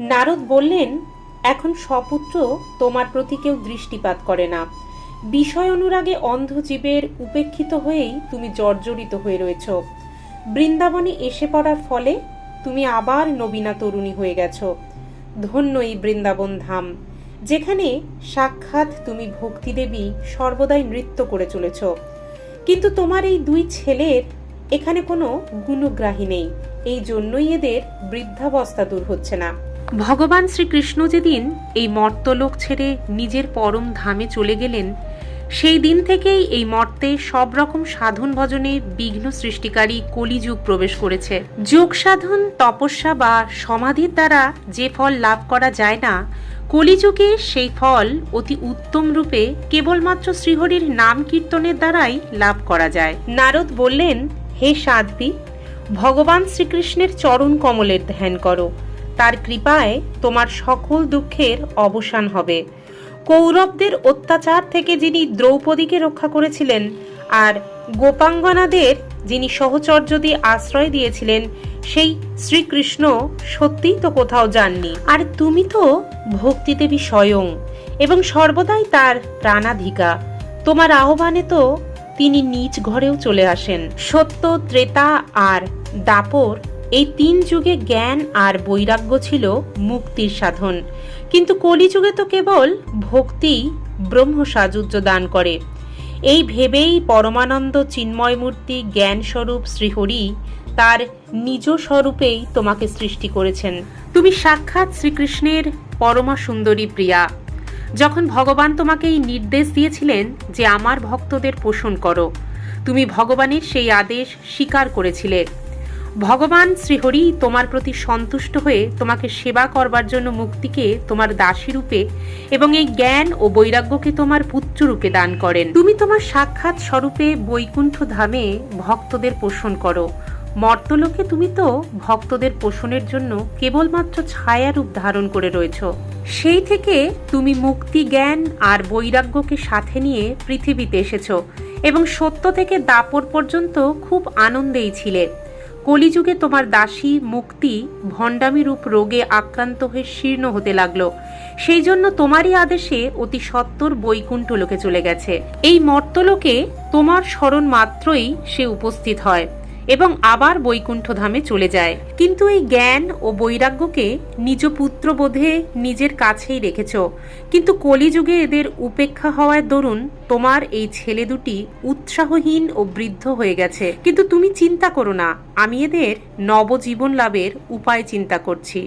নারদ বললেন, এখন সপুত্র তোমার প্রতি কেউ দৃষ্টিপাত করে না। বিষয় অনুরাগে অন্ধ জীবের উপেক্ষিত হয়েই তুমি জর্জরিত হয়ে রয়েছ। বৃন্দাবনে এসে পড়ার ফলে তুমি আবার নবীনা তরুণী হয়ে গেছ। ধন্য এই বৃন্দাবন ধাম, যেখানে সাক্ষাৎ তুমি ভক্তিদেবী সর্বদাই নৃত্য করে চলেছ। কিন্তু তোমার এই দুই ছেলের এখানে কোনো গুণগ্রাহী নেই। এই জন্যই এদের বৃদ্ধাবস্থা দূর হচ্ছে না। ভগবান শ্রীকৃষ্ণ যেদিন এই মর্তলোক ছেড়ে নিজের পরম ধামে চলে গেলেন, সেই দিন থেকেই এই মর্তে সব রকম সাধন ভজনে বিঘ্ন সৃষ্টিকারী কলিযুগ প্রবেশ করেছে। যোগ সাধন, তপস্যা বা সমাধির দ্বারা যে ফল লাভ করা যায় না, কলিযুগে সেই ফল অতি উত্তম রূপে কেবলমাত্র শ্রীহরির নাম কীর্তনের দ্বারাই লাভ করা যায়। নারদ বললেন, হে সাধ্বী, ভগবান শ্রীকৃষ্ণের চরণ কমলের ধ্যান করো। তার কৃপায় তোমার সকল দুঃখের অবসান হবে। কৌরবদের অত্যাচার থেকে যিনি দ্রৌপদীকে রক্ষা করেছিলেন আর গোপাঙ্গনাদের যিনি সহচর্য দিয়ে আশ্রয় দিয়েছিলেন, সেই শ্রীকৃষ্ণ সত্যিই তো কোথাও যাননি। আর তুমি তো ভক্তিদেবী স্বয়ং এবং সর্বদাই তার প্রাণাধিকা। তোমার আহ্বানে তো তিনি নিজ ঘরেও চলে আসেন। সত্য, ত্রেতা আর দাপর এই তিন যুগে জ্ঞান আর বৈরাগ্য ছিল মুক্তির সাধন। কিন্তু কলিযুগে তো কেবল ভক্তি ব্রহ্ম সাজুজ্য দান করে। এই ভেবেই পরমানন্দ চিন্ময় মূর্তি জ্ঞান স্বরূপ শ্রীহরি তার নিজ স্বরূপেই তোমাকে সৃষ্টি করেছেন। তুমি সাক্ষাৎ শ্রীকৃষ্ণের পরমা সুন্দরী প্রিয়া। যখন ভগবান তোমাকে এই নির্দেশ দিয়েছিলেন যে আমার ভক্তদের পোষণ করো, তুমি ভগবানের সেই আদেশ স্বীকার করেছিলে। ভগবান শ্রীহরি তোমার প্রতি সন্তুষ্ট হয়ে তোমাকে সেবা করবার জন্য মুক্তিকে তোমার দাসী রূপে এবং এই জ্ঞান ও বৈরাগ্যকে তোমার পুত্র রূপে দান করেন। তুমি তোমার সাক্ষাৎ স্বরূপে বৈকুণ্ঠ ধামে ভক্তদের পোষণ করো। মর্তলোকে তুমি তো ভক্তদের পোষণের জন্য কেবলমাত্র ছায়া রূপ ধারণ করে রয়েছ। সেই থেকে তুমি মুক্তি, জ্ঞান আর বৈরাগ্যকে সাথে নিয়ে পৃথিবীতে এসেছ এবং সত্য থেকে দাপর পর্যন্ত খুব আনন্দেই ছিলে। কলিযুগে তোমার দাসী, মুক্তি, ভণ্ডামি রূপ রোগে আক্রান্ত হয়ে শীর্ণ হতে লাগল। সেই জন্য তোমারই আদেশে অতি সত্তর বৈকুণ্ঠ লোকে চলে গেছে। এই মর্তলোকে তোমার স্মরণ মাত্রই সে উপস্থিত হয়। এবং আবার বৈকুণ্ঠধামে চলে যায়। কিন্তু এই জ্ঞান ও বৈরাগ্যকে নিজ পুত্র বোধে নিজের কাছেই রেখেছ। কিন্তু কলিযুগে এদের উপেক্ষা হওয়ার দরুন তোমার এই ছেলে দুটি উৎসাহহীন ও বৃদ্ধ হয়ে গেছে। কিন্তু তুমি চিন্তা করো না, আমি এদের নবজীবন লাভের উপায় চিন্তা করছি।